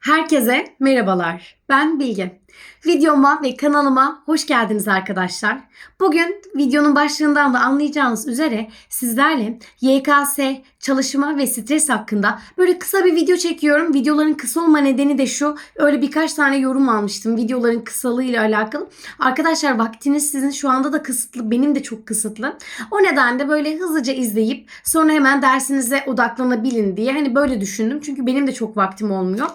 Herkese merhabalar. Ben Bilge. Videoma ve kanalıma hoş geldiniz arkadaşlar. Bugün videonun başlığından da anlayacağınız üzere sizlerle YKS, çalışma ve stres hakkında böyle kısa bir video çekiyorum. Videoların kısa olma nedeni de şu. Öyle birkaç tane yorum almıştım videoların kısalığıyla alakalı. Arkadaşlar vaktiniz sizin şu anda da kısıtlı. Benim de çok kısıtlı. O nedenle böyle hızlıca izleyip sonra hemen dersinize odaklanabilin diye hani böyle düşündüm. Çünkü benim de çok vaktim olmuyor.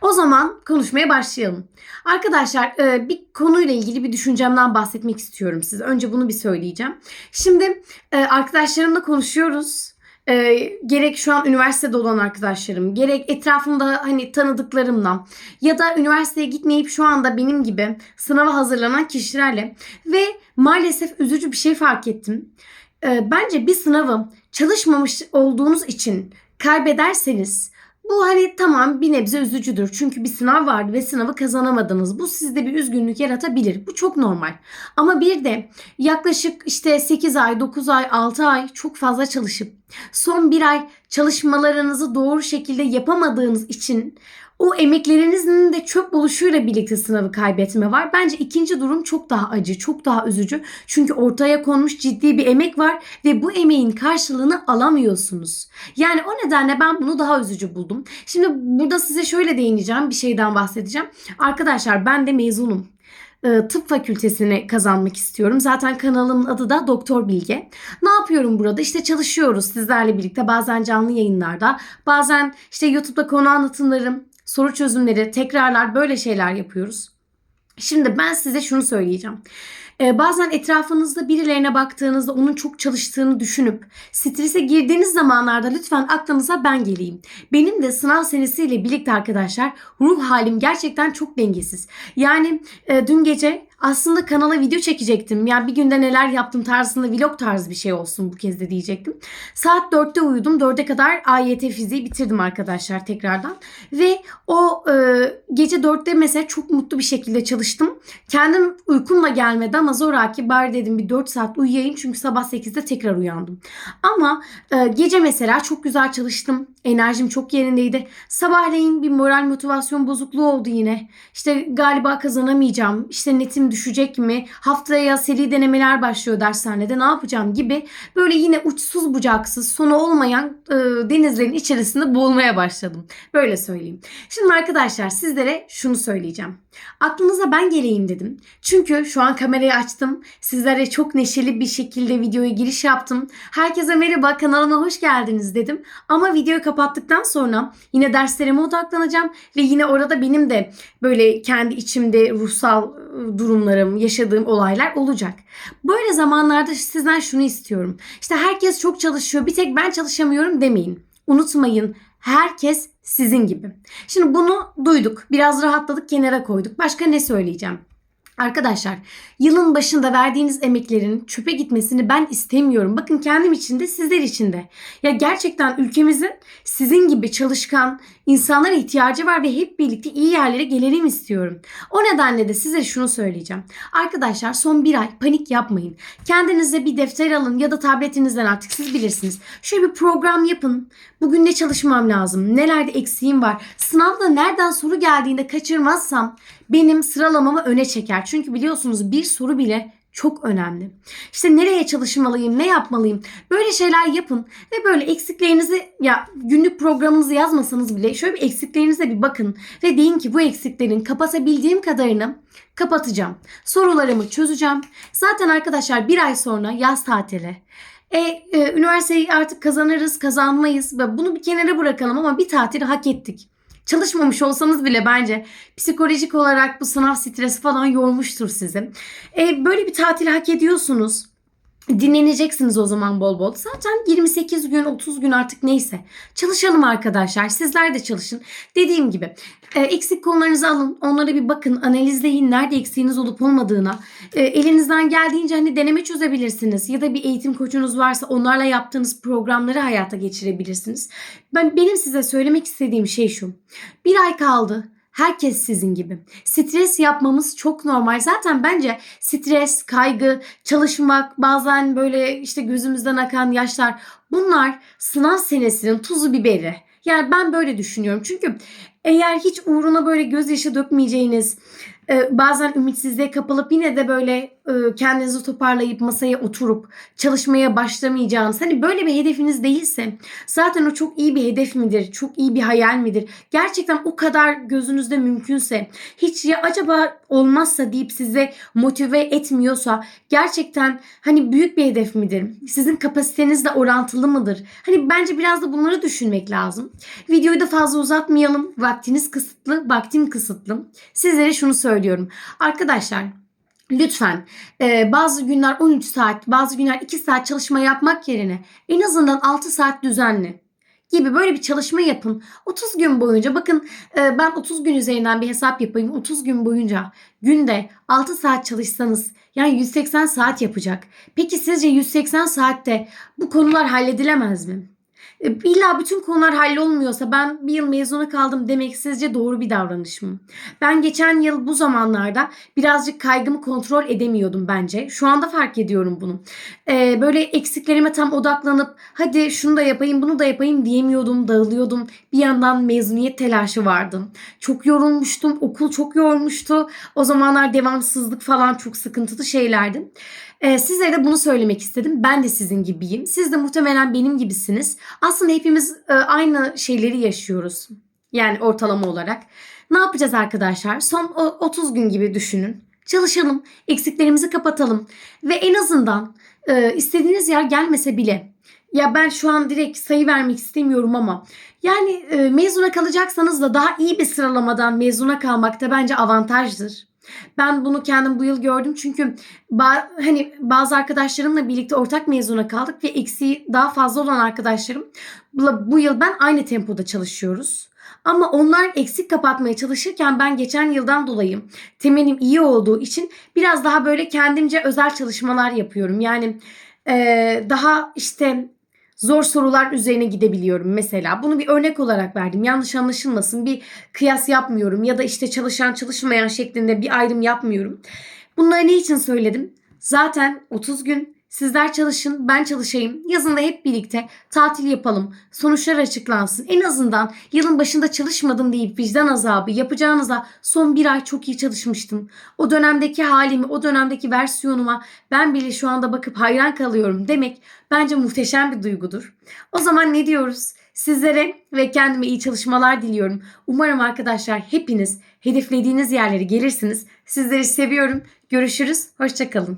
O zaman konuşmaya başlayalım. Arkadaşlar e, bir konuyla ilgili bir düşüncemden bahsetmek istiyorum size. Önce bunu bir söyleyeceğim. Şimdi e, arkadaşlarımla konuşuyoruz. E, gerek şu an üniversitede olan arkadaşlarım, gerek etrafımda hani tanıdıklarımla ya da üniversiteye gitmeyip şu anda benim gibi sınava hazırlanan kişilerle ve maalesef üzücü bir şey fark ettim. Bence bir sınavı çalışmamış olduğunuz için kaybederseniz bu hani tamam bir nebze üzücüdür. Çünkü bir sınav vardı ve sınavı kazanamadınız. Bu sizde bir üzgünlük yaratabilir. Bu çok normal. Ama bir de yaklaşık işte 8 ay, 9 ay, 6 ay çok fazla çalışıp son bir ay çalışmalarınızı doğru şekilde yapamadığınız için o emeklerinizin de çöp buluşuyla birlikte sınavı kaybetme var. Bence ikinci durum çok daha acı, çok daha üzücü. Çünkü ortaya konmuş ciddi bir emek var ve bu emeğin karşılığını alamıyorsunuz. Yani o nedenle ben bunu daha üzücü buldum. Şimdi burada size şöyle değineceğim, bir şeyden bahsedeceğim. Arkadaşlar ben de mezunum e, tıp fakültesini kazanmak istiyorum. Zaten kanalımın adı da Doktor Bilge. Ne yapıyorum burada? İşte çalışıyoruz sizlerle birlikte bazen canlı yayınlarda, bazen işte YouTube'da konu anlatımlarım, soru çözümleri, tekrarlar böyle şeyler yapıyoruz. Şimdi ben size şunu söyleyeceğim. Ee, bazen etrafınızda birilerine baktığınızda onun çok çalıştığını düşünüp strese girdiğiniz zamanlarda lütfen aklınıza ben geleyim. Benim de sınav senesiyle birlikte arkadaşlar ruh halim gerçekten çok dengesiz. Yani e, dün gece aslında kanala video çekecektim. Yani bir günde neler yaptım tarzında vlog tarzı bir şey olsun bu kez de diyecektim. Saat 4'te uyudum. 4'e kadar AYT fiziği bitirdim arkadaşlar tekrardan. Ve o e, gece 4'te mesela çok mutlu bir şekilde çalıştım. Kendim uykumla gelmedi ama zoraki bari dedim bir 4 saat uyuyayım. Çünkü sabah 8'de tekrar uyandım. Ama e, gece mesela çok güzel çalıştım. Enerjim çok yerindeydi. Sabahleyin bir moral motivasyon bozukluğu oldu yine. İşte galiba kazanamayacağım. İşte netim düşecek mi? Haftaya seri denemeler başlıyor dershanede. Ne yapacağım gibi böyle yine uçsuz bucaksız sonu olmayan e, denizlerin içerisinde boğulmaya başladım. Böyle söyleyeyim. Şimdi arkadaşlar sizlere şunu söyleyeceğim. Aklınıza ben geleyim dedim. Çünkü şu an kamerayı açtım. Sizlere çok neşeli bir şekilde videoya giriş yaptım. Herkese merhaba kanalıma hoş geldiniz dedim. Ama videoyu kapattıktan sonra yine derslerime odaklanacağım ve yine orada benim de böyle kendi içimde ruhsal ıı, durumlarım, yaşadığım olaylar olacak. Böyle zamanlarda sizden şunu istiyorum. İşte herkes çok çalışıyor, bir tek ben çalışamıyorum demeyin. Unutmayın herkes sizin gibi. Şimdi bunu duyduk. Biraz rahatladık, kenara koyduk. Başka ne söyleyeceğim? Arkadaşlar yılın başında verdiğiniz emeklerin çöpe gitmesini ben istemiyorum. Bakın kendim için de sizler için de. Ya gerçekten ülkemizin sizin gibi çalışkan insanlara ihtiyacı var ve hep birlikte iyi yerlere gelelim istiyorum. O nedenle de size şunu söyleyeceğim. Arkadaşlar son bir ay panik yapmayın. Kendinize bir defter alın ya da tabletinizden artık siz bilirsiniz. Şöyle bir program yapın. Bugün ne çalışmam lazım? Nelerde eksiğim var? Sınavda nereden soru geldiğinde kaçırmazsam benim sıralamamı öne çeker. Çünkü biliyorsunuz bir soru bile çok önemli. İşte nereye çalışmalıyım, ne yapmalıyım? Böyle şeyler yapın ve böyle eksiklerinizi ya günlük programınızı yazmasanız bile şöyle bir eksiklerinize bir bakın ve deyin ki bu eksiklerin kapatabildiğim kadarını kapatacağım. Sorularımı çözeceğim. Zaten arkadaşlar bir ay sonra yaz tatili. E, e, üniversiteyi artık kazanırız, kazanmayız. Bunu bir kenara bırakalım ama bir tatili hak ettik çalışmamış olsanız bile bence psikolojik olarak bu sınav stresi falan yormuştur sizi. E, böyle bir tatil hak ediyorsunuz. Dinleneceksiniz o zaman bol bol. Zaten 28 gün 30 gün artık neyse. Çalışalım arkadaşlar. Sizler de çalışın. Dediğim gibi e, eksik konularınızı alın. Onlara bir bakın. Analizleyin. Nerede eksiğiniz olup olmadığına. E, elinizden geldiğince hani deneme çözebilirsiniz. Ya da bir eğitim koçunuz varsa onlarla yaptığınız programları hayata geçirebilirsiniz. Ben Benim size söylemek istediğim şey şu. Bir ay kaldı. Herkes sizin gibi. Stres yapmamız çok normal. Zaten bence stres, kaygı, çalışmak, bazen böyle işte gözümüzden akan yaşlar bunlar sınav senesinin tuzu biberi. Yani ben böyle düşünüyorum. Çünkü Eğer hiç uğruna böyle gözyaşı dökmeyeceğiniz, e, bazen ümitsizliğe kapılıp yine de böyle kendinizi toparlayıp masaya oturup çalışmaya başlamayacağınız hani böyle bir hedefiniz değilse zaten o çok iyi bir hedef midir? Çok iyi bir hayal midir? Gerçekten o kadar gözünüzde mümkünse hiç ya acaba olmazsa deyip size motive etmiyorsa gerçekten hani büyük bir hedef midir? Sizin kapasitenizle orantılı mıdır? Hani bence biraz da bunları düşünmek lazım. Videoyu da fazla uzatmayalım. Vaktiniz kısıtlı, vaktim kısıtlı. Sizlere şunu söylüyorum. Arkadaşlar Lütfen e, bazı günler 13 saat, bazı günler 2 saat çalışma yapmak yerine en azından 6 saat düzenli gibi böyle bir çalışma yapın. 30 gün boyunca bakın e, ben 30 gün üzerinden bir hesap yapayım. 30 gün boyunca günde 6 saat çalışsanız yani 180 saat yapacak. Peki sizce 180 saatte bu konular halledilemez mi? E, İlla bütün konular hallolmuyorsa ben bir yıl mezuna kaldım demek sizce doğru bir davranış mı? Ben geçen yıl bu zamanlarda birazcık kaygımı kontrol edemiyordum bence. Şu anda fark ediyorum bunu. Ee, böyle eksiklerime tam odaklanıp hadi şunu da yapayım bunu da yapayım diyemiyordum, dağılıyordum. Bir yandan mezuniyet telaşı vardı. Çok yorulmuştum, okul çok yormuştu. O zamanlar devamsızlık falan çok sıkıntılı şeylerdi. Ee, sizlere de bunu söylemek istedim. Ben de sizin gibiyim. Siz de muhtemelen benim gibisiniz. Aslında hepimiz e, aynı şeyleri yaşıyoruz. Yani ortalama olarak. Ne yapacağız arkadaşlar? Son o- 30 gün gibi düşünün. Çalışalım, eksiklerimizi kapatalım ve en azından e, istediğiniz yer gelmese bile ya ben şu an direkt sayı vermek istemiyorum ama yani e, mezuna kalacaksanız da daha iyi bir sıralamadan mezuna kalmak da bence avantajdır. Ben bunu kendim bu yıl gördüm çünkü ba- hani bazı arkadaşlarımla birlikte ortak mezuna kaldık ve eksiği daha fazla olan arkadaşlarım bu, yıl ben aynı tempoda çalışıyoruz. Ama onlar eksik kapatmaya çalışırken ben geçen yıldan dolayı temelim iyi olduğu için biraz daha böyle kendimce özel çalışmalar yapıyorum. Yani eee, daha işte zor sorular üzerine gidebiliyorum mesela. Bunu bir örnek olarak verdim. Yanlış anlaşılmasın. Bir kıyas yapmıyorum ya da işte çalışan çalışmayan şeklinde bir ayrım yapmıyorum. Bunları ne için söyledim? Zaten 30 gün sizler çalışın, ben çalışayım. Yazında hep birlikte tatil yapalım. Sonuçlar açıklansın. En azından yılın başında çalışmadım deyip vicdan azabı yapacağınıza son bir ay çok iyi çalışmıştım. O dönemdeki halimi, o dönemdeki versiyonuma ben bile şu anda bakıp hayran kalıyorum demek bence muhteşem bir duygudur. O zaman ne diyoruz? Sizlere ve kendime iyi çalışmalar diliyorum. Umarım arkadaşlar hepiniz hedeflediğiniz yerlere gelirsiniz. Sizleri seviyorum. Görüşürüz. Hoşçakalın.